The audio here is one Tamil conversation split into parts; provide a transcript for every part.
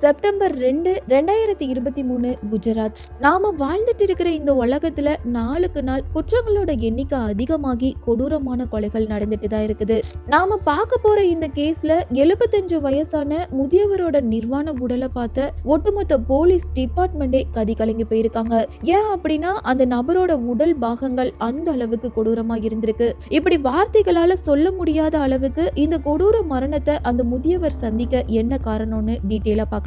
September ரெண்டு ரெண்டாயிரத்தி இருபத்தி மூணு குஜராத். நாம வாழ்ந்துட்டு இருக்கிற இந்த உலகத்துல நாளுக்கு நாள் குற்றங்களோட எண்ணிக்கை அதிகமாகி கொடூரமான கொலைகள் நடந்துட்டு தான் இருக்குது. நாம பார்க்க போற இந்த கேஸ்ல எழுபத்தஞ்சு வயசான முதியவரோட நிர்வாண உடலை பார்த்த ஒட்டுமொத்த போலீஸ் டிபார்ட்மெண்டே கதி கலங்கி போயிருக்காங்க. ஏன் அப்படின்னா அந்த நபரோட உடல் பாகங்கள் அந்த அளவுக்கு கொடூரமா இருந்திருக்கு. இப்படி வார்த்தைகளால சொல்ல முடியாத அளவுக்கு இந்த கொடூர மரணத்தை அந்த முதியவர் சந்திக்க என்ன காரணம்னு டீட்டெயிலா பார்க்கலாம்.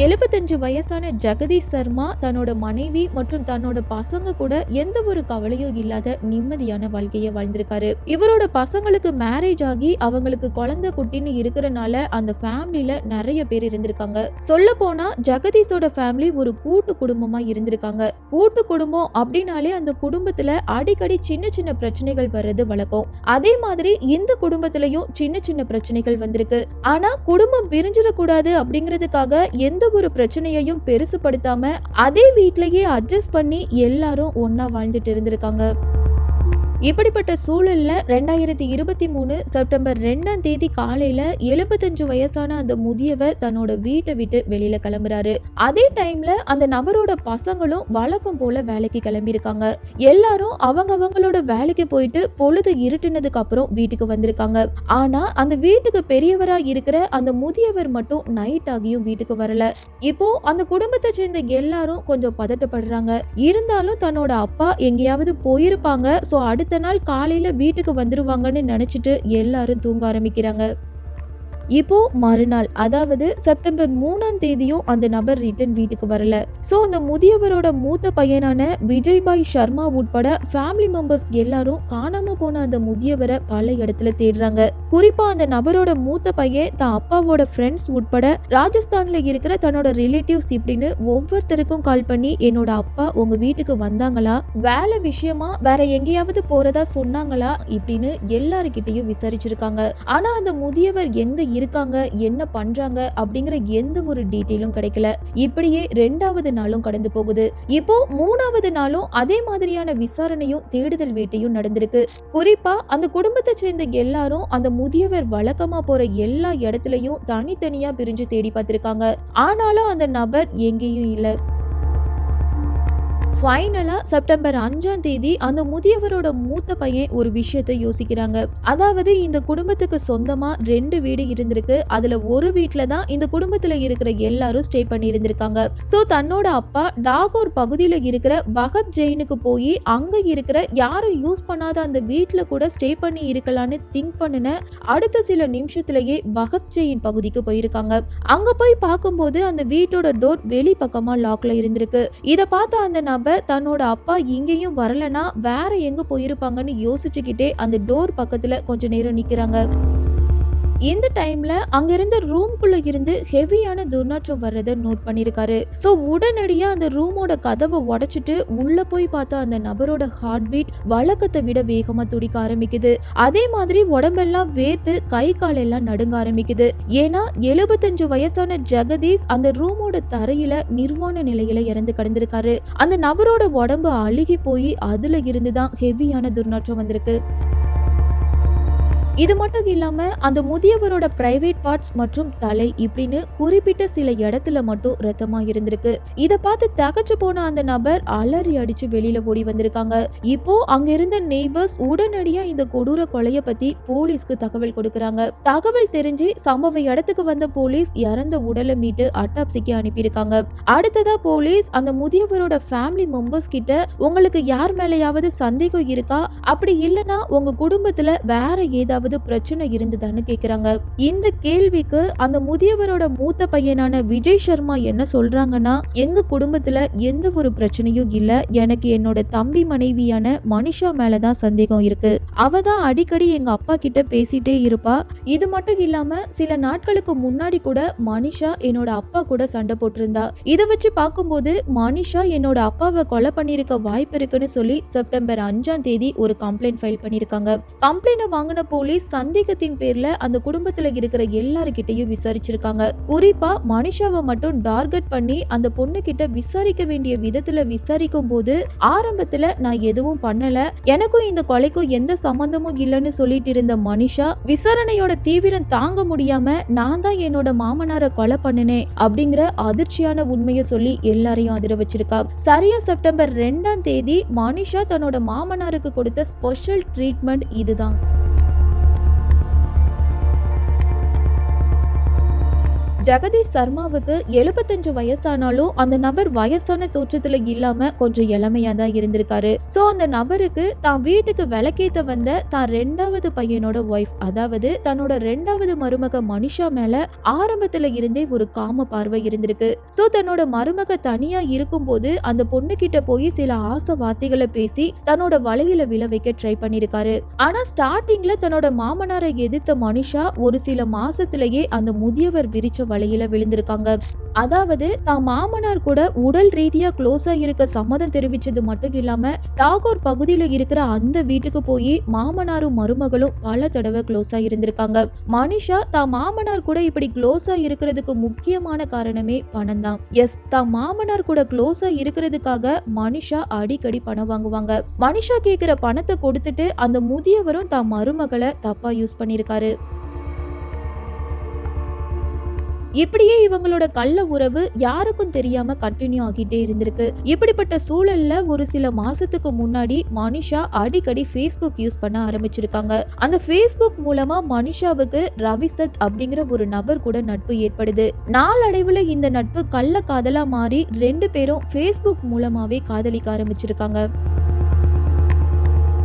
எழுபத்தஞ்சு வயசான ஜெகதீஷ் சர்மா தன்னோட மனைவி மற்றும் தன்னோட பசங்க கூட எந்த ஒரு கவலையும் இல்லாத நிம்மதியான வாழ்க்கையை வாழ்ந்திருக்காரு. இவரோட பசங்களுக்கு மேரேஜ் ஆகி அவங்களுக்கு குழந்தை குட்டின்னு இருக்கிறனால அந்த ஃபேமிலியில நிறைய பேர் இருந்திருக்காங்க. சொல்ல போனா ஜெகதீஷோட ஃபேமிலி ஒரு கூட்டு குடும்பமா இருந்திருக்காங்க. கூட்டு குடும்பம் அப்படின்னாலே அந்த குடும்பத்துல அடிக்கடி சின்ன சின்ன பிரச்சனைகள் வர்றது வழக்கம். அதே மாதிரி இந்த குடும்பத்திலயும் சின்ன சின்ன பிரச்சனைகள் வந்திருக்கு. ஆனா குடும்பம் பிரிஞ்சிடக்கூடாது அப்படிங்கிறதுக்காக எந்த ஒரு பிரச்சனையையும் பெருசுப்படுத்தாம அதே வீட்லயே அட்ஜஸ்ட் பண்ணி எல்லாரும் ஒன்னா வாழ்ந்துட்டு இருந்திருக்காங்க. இப்படிப்பட்ட சூழலில் ரெண்டாயிரத்தி இருபத்தி மூணு செப்டம்பர் ரெண்டாம் தேதி காலையில எழுபத்தஞ்சு வயசான அந்த முதியவர் தன்னோட வீட்டை விட்டு வெளியில கிளம்புறாரு. அதே டைம்ல அந்த நபரோட பசங்களும் வழக்கம் போல வேலைக்கு கிளம்பியிருக்காங்க. எல்லாரும் அவங்க அவங்களோட வேலைக்கு போயிட்டு பொழுது இருட்டுனதுக்கு அப்புறம் வீட்டுக்கு வந்திருக்காங்க. ஆனா அந்த வீட்டுக்கு பெரியவரா இருக்கிற அந்த முதியவர் மட்டும் நைட் ஆகியும் வீட்டுக்கு வரல. இப்போ அந்த குடும்பத்தை சேர்ந்த எல்லாரும் கொஞ்சம் பதட்டப்படுறாங்க. இருந்தாலும் தன்னோட அப்பா எங்கேயாவது போயிருப்பாங்க. சோ அடுத்த நாள் காலையில வீட்டுக்கு வந்துருவாங்கன்னு நினைச்சிட்டு எல்லாரும் தூங்க ஆரம்பிக்கிறாங்க. இப்போ மறுநாள் அதாவது செப்டம்பர் மூணாம் தேதியும் அந்த நபர் ரிட்டன் வீட்டுக்கு வரல. சோ அந்த முதியவரோட மூத்த பையனான விஜய்பாய் சர்மா உட்பட ஃபேமிலி மெம்பர்ஸ் எல்லாரும் காணாம போன அந்த முதியவரை பல இடத்துல தேடுறாங்க. குறிப்பா அந்த நபரோட மூத்த பையன் தான் அப்பாவோட ஃப்ரெண்ட்ஸ் உட்பட ராஜஸ்தான்ல இருக்கிற தன்னோட ரிலேட்டிவ்ஸ் இப்படின்னு ஒவ்வொருத்தருக்கும் கால் பண்ணி என்னோட அப்பா உங்க வீட்டுக்கு வந்தாங்களா? வேலை விஷயமா வேற எங்கேயாவது போறதா சொன்னாங்களா? இப்படின்னு எல்லாருக்கிட்டையும் விசாரிச்சிருக்காங்க. ஆனா அந்த முதியவர் எங்க இருக்காங்க என்ன பண்றாங்க அப்படிங்கிற எந்த ஒரு டீட்டெயிலும் கிடைக்கல. இப்படியே ரெண்டாவது நாளும் கடந்து போகுது. இப்போ மூணாவது நாளும் அதே மாதிரியான விசாரணையும் தேடுதல் வேட்டையும் நடந்திருக்கு. குறிப்பா அந்த குடும்பத்தை சேர்ந்த எல்லாரும் அந்த முதியவர் வழக்கமா போற எல்லா இடத்துலயும் தனித்தனியா பிரிஞ்சு தேடி பார்த்திருக்காங்க. ஆனாலும் அந்த நபர் எங்கேயும் இல்லை. ஃபைனலாக செப்டம்பர் அஞ்சாம் தேதி அந்த முதியவரோட மூத்த பையன் ஒரு விஷயத்தை யோசிக்கிறாங்க. அதாவது இந்த குடும்பத்துக்கு சொந்தமாக ரெண்டு வீடு இருந்திருக்கு. அதில் ஒரு வீட்டில் தான் இந்த குடும்பத்தில் இருக்கிற எல்லாரும் ஸ்டே பண்ணி இருந்திருக்காங்க ஸோ தன்னோட அப்பா டாகோர் பகுதியில் இருக்கிற பகத் ஜெயினுக்கு போய் அங்கே இருக்கிற யாரும் யூஸ் பண்ணாத அந்த வீட்டில் கூட ஸ்டே பண்ணி இருக்கலாம்னு திங்க் பண்ணின அடுத்த சில நிமிஷத்துலயே பகத் ஜெயின் பகுதிக்கு போயிருக்காங்க. அங்கே போய் பார்க்கும்போது அந்த வீட்டோட டோர் வெளி பக்கமாக லாக்ல இருந்திருக்கு. இதை பார்த்த அந்த நபர் தன்னோட அப்பா இங்கேயும் வரலனா வேற எங்க போயிருப்பாங்கன்னு யோசிச்சுக்கிட்டே அந்த டோர் பக்கத்துல கொஞ்ச நேரம் நிக்கிறாங்க. இந்த டைம்ல அங்க இருந்த ரூம்குள்ள இருந்து ஹெவியான துர்நாற்றம் வர்றதை நோட் பண்ணிருக்காரு. சோ உடனடியா அந்த ரூமோட கதவை உடைச்சிட்டு உள்ள போய் பார்த்த அந்த நபரோட ஹார்ட் பீட் வழக்கத்தை விட வேகமா துடிக்க ஆரம்பிக்குது. அதே மாதிரி உடம்பெல்லாம் வேர்த்து கை கால் எல்லாம் நடுங்க ஆரம்பிக்குது. ஏன்னா எழுபத்தஞ்சு வயசான ஜெகதீஷ் அந்த ரூமோட தரையில நிர்வாண நிலையில இறந்து கிடந்திருக்காரு. அந்த நபரோட உடம்பு அழுகி போய் அதுல இருந்துதான் ஹெவியான துர்நாற்றம் வந்திருக்கு. இது மட்டும் இல்லாம அந்த முதியவரோட பிரைவேட் பார்ட்ஸ் மற்றும் தலை இப்படின்னு குறிப்பிட்ட சில இடத்துல மட்டும் ரத்தமா இருந்திருக்கு. இத பார்த்து தகச்சு போன அந்த நபர் அலறி அடிச்சு வெளியில ஓடி வந்திருக்காங்க. இப்போ அங்க இருந்த நெய்பர்ஸ் உடனடியா இந்த கொடூர கொலைய பத்தி போலீஸ்க்கு தகவல் கொடுக்கறாங்க. தகவல் தெரிஞ்சு சம்பவ இடத்துக்கு வந்த போலீஸ் இறந்த உடலை மீட்டு அட்டாப்சிக்கு அனுப்பியிருக்காங்க. அடுத்ததா போலீஸ் அந்த முதியவரோட ஃபேமிலி மெம்பர்ஸ் கிட்ட உங்களுக்கு யார் மேலயாவது சந்தேகம் இருக்கா? அப்படி இல்லனா உங்க குடும்பத்துல வேற ஏதாவது ஏதாவது பிரச்சனை இருந்ததான்னு கேக்குறாங்க. இந்த கேள்விக்கு அந்த முதியவரோட மூத்த பையனான விஜய் சர்மா என்ன சொல்றாங்கன்னா எங்க குடும்பத்துல எந்த ஒரு பிரச்சனையும் இல்ல எனக்கு என்னோட தம்பி மனைவியான மனிஷா மேலதான் சந்தேகம் இருக்கு. அவ தான் அடிக்கடி எங்க அப்பா கிட்ட பேசிட்டே இருப்பா. இது மட்டும் இல்லாம சில நாட்களுக்கு முன்னாடி கூட மனிஷா என்னோட அப்பா கூட சண்டை போட்டிருந்தா. இதை வச்சு பார்க்கும்போது மனிஷா என்னோட அப்பாவை கொலை பண்ணிருக்க வாய்ப்பு இருக்குன்னு சொல்லி செப்டம்பர் அஞ்சாம் தேதி ஒரு கம்ப்ளைண்ட் ஃபைல் பண்ணிருக்காங்க கம்ப்ளைண்ட் வாங்கின போலீஸ் சந்தேகத்தின் பேர்ல அந்த குடும்பத்துல இருக்கிற எல்லாருக்கிட்டையும் விசாரிச்சிருக்காங்க. குறிப்பா மனிஷாவை மட்டும் டார்கெட் பண்ணி அந்த பொண்ணு கிட்ட விசாரிக்க வேண்டிய விதத்துல விசாரிக்கும் போது ஆரம்பத்துல நான் எதுவும் பண்ணல. எனக்கும் இந்த கொலைக்கும் எந்த சம்பந்தமும் இல்லைன்னு சொல்லிட்டு இருந்த மனிஷா விசாரணையோட தீவிரம் தாங்க முடியாம நான் தான் என்னோட மாமனாரை கொலை பண்ணினேன் அப்படிங்கிற அதிர்ச்சியான உண்மையை சொல்லி எல்லாரையும் அதிர வச்சிருக்கா. சரியா செப்டம்பர் ரெண்டாம் தேதி மனிஷா தன்னோட மாமனாருக்கு கொடுத்த ஸ்பெஷல் ட்ரீட்மெண்ட் இதுதான். ஜெகதீஷ் சர்மாவுக்கு எழுபத்தஞ்சு வயசானாலும் அந்த நபர் வயசான தோற்றத்துல இல்லாம கொஞ்சம் இளமையா தான் இருந்திருக்காரு. சோ அந்த நபருக்கு தான் வீட்டுக்கு விளக்கேத்த வந்த தான் ரெண்டாவது பையனோட ஒய்ஃப் அதாவது தன்னோட ரெண்டாவது மருமக மனுஷா மேல ஆரம்பத்துல இருந்தே ஒரு காம பார்வை இருந்திருக்கு. சோ தன்னோட மருமக தனியா இருக்கும்போது அந்த பொண்ணு கிட்ட போய் சில ஆசை வார்த்தைகளை பேசி தன்னோட வலையில விழ வைக்க ட்ரை பண்ணிருக்காரு. ஆனா ஸ்டார்டிங்ல தன்னோட மாமனாரை எதிர்த்த மனுஷா ஒரு சில மாசத்திலேயே அந்த முதியவர் விரிச்ச வழியில விழுந்திருக்காங்க. அதாவது தான் மாமனார் கூட உடல் ரீதியா க்ளோஸா இருக்க சம்மதம் தெரிவிச்சது மட்டும் இல்லாம டாகூர் பகுதியில இருக்கிற அந்த வீட்டுக்கு போய் மாமனாரும் மருமகளும் பல தடவை க்ளோஸா இருந்திருக்காங்க. மனிஷா தான் மாமனார் கூட இப்படி க்ளோஸா இருக்கிறதுக்கு முக்கியமான காரணமே பணம் தான். எஸ் தான் மாமனார் கூட க்ளோஸா இருக்கிறதுக்காக மனிஷா அடிக்கடி பணம் வாங்குவாங்க. மனிஷா கேக்குற பணத்தை கொடுத்துட்டு அந்த முதியவரும் தான் மருமகளை தப்பா யூஸ் பண்ணிருக்காரு. இப்படியே இவங்களோட கள்ள உறவு யாருக்கும் தெரியாம கண்டினியூ ஆகிட்டே இருந்திருக்கு. இப்படிப்பட்ட சூழல்ல ஒரு சில மாசத்துக்கு முன்னாடி மனிஷா அடிக்கடி ஃபேஸ்புக் யூஸ் பண்ண ஆரம்பிச்சிருக்காங்க. அந்த ஃபேஸ்புக் மூலமா மனிஷாவுக்கு ரவிசத் அப்படிங்கிற ஒரு நபர் கூட நட்பு ஏற்படுது. நாளடைவுல இந்த நட்பு கள்ள காதலா மாறி ரெண்டு பேரும் ஃபேஸ்புக் மூலமாவே காதலிக்க ஆரம்பிச்சிருக்காங்க.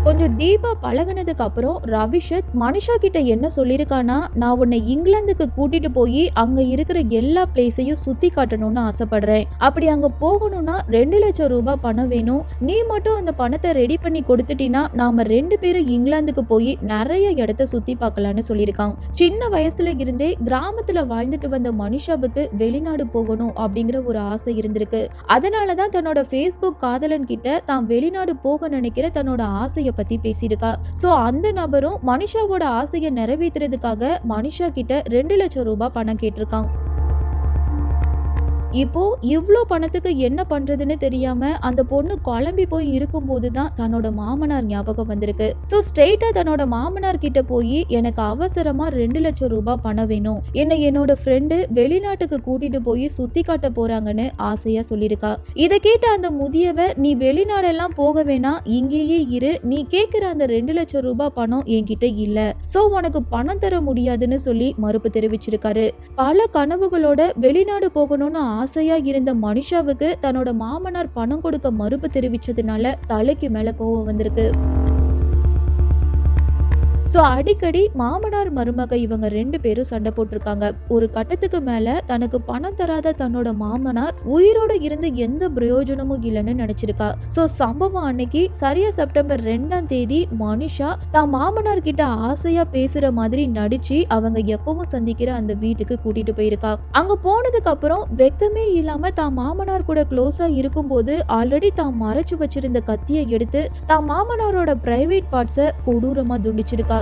கொஞ்சம் டீப்பா பழகுனதுக்கு அப்புறம் ரவிஷத் மனிஷா கிட்ட என்ன சொல்லியிருக்கானா நான் உன்னை இங்கிலாந்துக்கு கூட்டிட்டு போய் அங்க இருக்கிற எல்லா பிளேஸையும் சுத்தி காட்டணும்னு ஆசைப்படுறேன். அப்படி அங்க போகணும்னா ரெண்டு லட்சம் ரூபாய் பணம் வேணும். நீ மட்டும் அந்த பணத்தை ரெடி பண்ணி கொடுத்துட்டீன்னா நாம ரெண்டு பேரும் இங்கிலாந்துக்கு போய் நிறைய இடத்த சுத்தி பார்க்கலாம்னு சொல்லியிருக்கான். சின்ன வயசுல இருந்தே கிராமத்துல வாழ்ந்துட்டு வந்த மனிஷாவுக்கு வெளிநாடு போகணும் அப்படிங்கிற ஒரு ஆசை இருந்திருக்கு. அதனாலதான் தன்னோட ஃபேஸ்புக் காதலன் கிட்ட தான் வெளிநாடு போக நினைக்கிற தன்னோட ஆசையை பத்தி பேசியிருக்கா. ஸோ அந்த நபரும் மனிஷாவோட ஆசையை நிறைவேற்றுறதுக்காக மனிஷா கிட்ட ரெண்டு லட்சம் ரூபாய் பணம் கேட்டிருக்கான். இப்போ இவ்வளோ பணத்துக்கு என்ன பண்றதுன்னு தெரியாம அந்த பொண்ணு குழம்பி போய் இருக்கும்போது தான் தன்னோட மாமனார் ஞாபகம் வந்திருக்கு. ஸோ ஸ்ட்ரெயிட்டா தன்னோட மாமனார் கிட்ட போய் எனக்கு அவசரமா ரெண்டு லட்சம் ரூபாய் பணம் வேணும். என்னை என்னோட ஃப்ரெண்டு வெளிநாட்டுக்கு கூட்டிட்டு போய் சுத்தி காட்ட போறாங்கன்னு ஆசையா சொல்லியிருக்கா இதை கேட்ட அந்த முதியவர் நீ வெளிநாடெல்லாம் போக வேணாம். இங்கேயே இரு. நீ கேட்கிற அந்த ரெண்டு லட்சம் ரூபாய் பணம் என்கிட்ட இல்ல. சோ உனக்கு பணம் தர முடியாதுன்னு சொல்லி மறுப்பு தெரிவிச்சிருக்காரு. பல கனவுகளோட வெளிநாடு போகணும்னு ஆசையா இருந்த மனிஷாவுக்கு தன்னோட மாமனார் பணம் கொடுக்க மறுப்பு தெரிவிச்சதுனால தலைக்கு மேல கோவம் வந்திருக்கு. ஸோ அடிக்கடி மாமனார் மருமக இவங்க ரெண்டு பேரும் சண்டை போட்டிருக்காங்க. ஒரு கட்டத்துக்கு மேல தனக்கு பணம் தராத தன்னோட மாமனார் உயிரோட இருந்து எந்த பிரயோஜனமும் இல்லைன்னு நினைச்சிருக்கா. ஸோ சம்பவம் அன்னைக்கு சரியா செப்டம்பர் ரெண்டாம் தேதி மனிஷா தான் மாமனார் கிட்ட ஆசையா பேசுற மாதிரி நடிச்சு அவங்க எப்பவும் சந்திக்கிற அந்த வீட்டுக்கு கூட்டிட்டு போயிருக்கா. அங்க போனதுக்கு அப்புறம் வெக்கமே இல்லாம தான் மாமனார் கூட க்ளோஸா இருக்கும்போது ஆல்ரெடி தான் மறைச்சு வச்சிருந்த கத்தியை எடுத்து தான் மாமனாரோட பிரைவேட் பார்ட்ஸை கொடூரமா துண்டிச்சிருக்கா.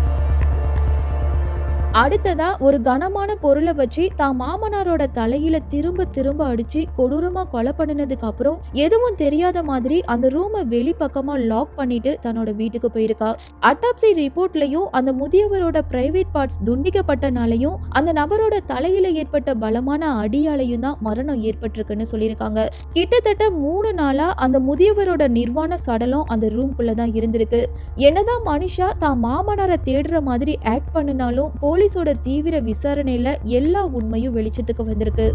அடுத்ததா ஒரு கனமான பொருளை வச்சு தான் மாமனாரோட தலையில திரும்ப திரும்ப அடிச்சு கொடூரமா கொலை பண்ணினதுக்கு அப்புறம் எதுவும் தெரியாத மாதிரி அந்த ரூமை வெளிப்பக்கமா லாக் பண்ணிட்டு தன்னோட வீட்டுக்கு போயிருக்கா. அட்டாப்சி ரிப்போர்ட்லயும் அந்த முதியவரோட பிரைவேட் பார்ட்ஸ் துண்டிக்கப்பட்டனாலையும் அந்த நபரோட தலையில ஏற்பட்ட பலமான அடியாலையும் தான் மரணம் ஏற்பட்டிருக்குன்னு சொல்லியிருக்காங்க. கிட்டத்தட்ட மூணு நாளா அந்த முதியவரோட நிர்வாண சடலம் அந்த ரூம்குள்ள தான் இருந்திருக்கு. என்னதான் மனுஷா தான் மாமனாரை தேடுற மாதிரி ஆக்ட் பண்ணினாலும் போலீஸோட தீவிர விசாரணையில எல்லா உண்மையும் வெளிச்சத்துக்கு வந்திருக்கு.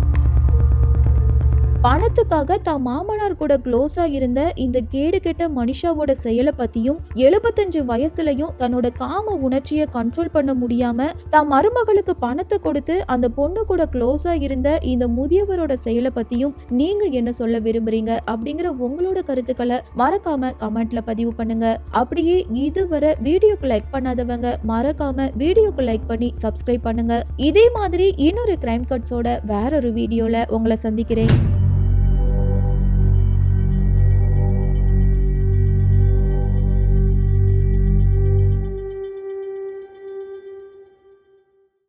பணத்துக்காக தான் மாமனார் கூட க்ளோஸா இருந்த இந்த கேடு கெட்ட மனிஷாவோட செயலை பத்தியும் எழுபத்தஞ்சு வயசுலயும் தன்னோட காம உணர்ச்சியை கண்ட்ரோல் பண்ண முடியாம தான் மருமகளுக்கு பணத்தை கொடுத்து அந்த பொண்ணு கூட க்ளோஸா இருந்த இந்த முதியவரோட செயலை பத்தியும் நீங்க என்ன சொல்ல விரும்புறீங்க அப்படிங்கிற உங்களோட கருத்துக்களை மறக்காம கமெண்ட்ல பதிவு பண்ணுங்க. அப்படியே இதுவரை வீடியோக்கு லைக் பண்ணாதவங்க மறக்காம வீடியோக்கு லைக் பண்ணி சப்ஸ்கிரைப் பண்ணுங்க. இதே மாதிரி இன்னொரு கிரைம் கட்ஸோட வேற ஒரு வீடியோல உங்களை சந்திக்கிறேன்.